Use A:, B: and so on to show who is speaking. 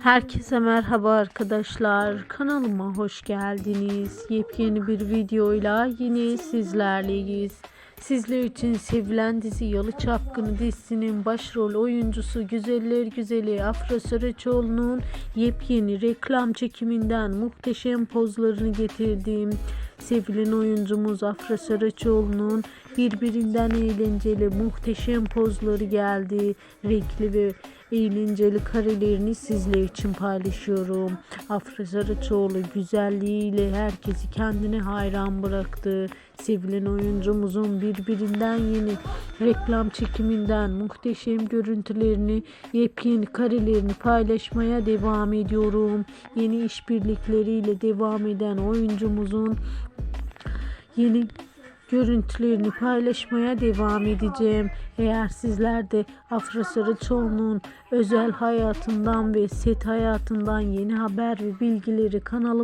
A: Herkese merhaba arkadaşlar. Kanalıma hoş geldiniz. Yepyeni bir videoyla yine sizlerleyiz. Sizler için sevilen dizi Yalı Çapkını dizisinin başrol oyuncusu Güzeller Güzeli Afra Saraçoğlu'nun yepyeni reklam çekiminden muhteşem pozlarını getirdiğim sevilen oyuncumuz Afra Saraçoğlu'nun birbirinden eğlenceli muhteşem pozları geldi. Renkli ve eğlenceli karelerini sizler için paylaşıyorum. Afra Saraçoğlu güzelliğiyle herkesi kendine hayran bıraktı. Sevilen oyuncumuzun birbirinden yeni reklam çekiminden muhteşem görüntülerini, yepyeni karelerini paylaşmaya devam ediyorum. Yeni işbirlikleriyle devam eden oyuncumuzun yeni görüntülerini paylaşmaya devam edeceğim. Eğer sizler de Afra Saraçoğlu'nun özel hayatından ve set hayatından yeni haber ve bilgileri kanalım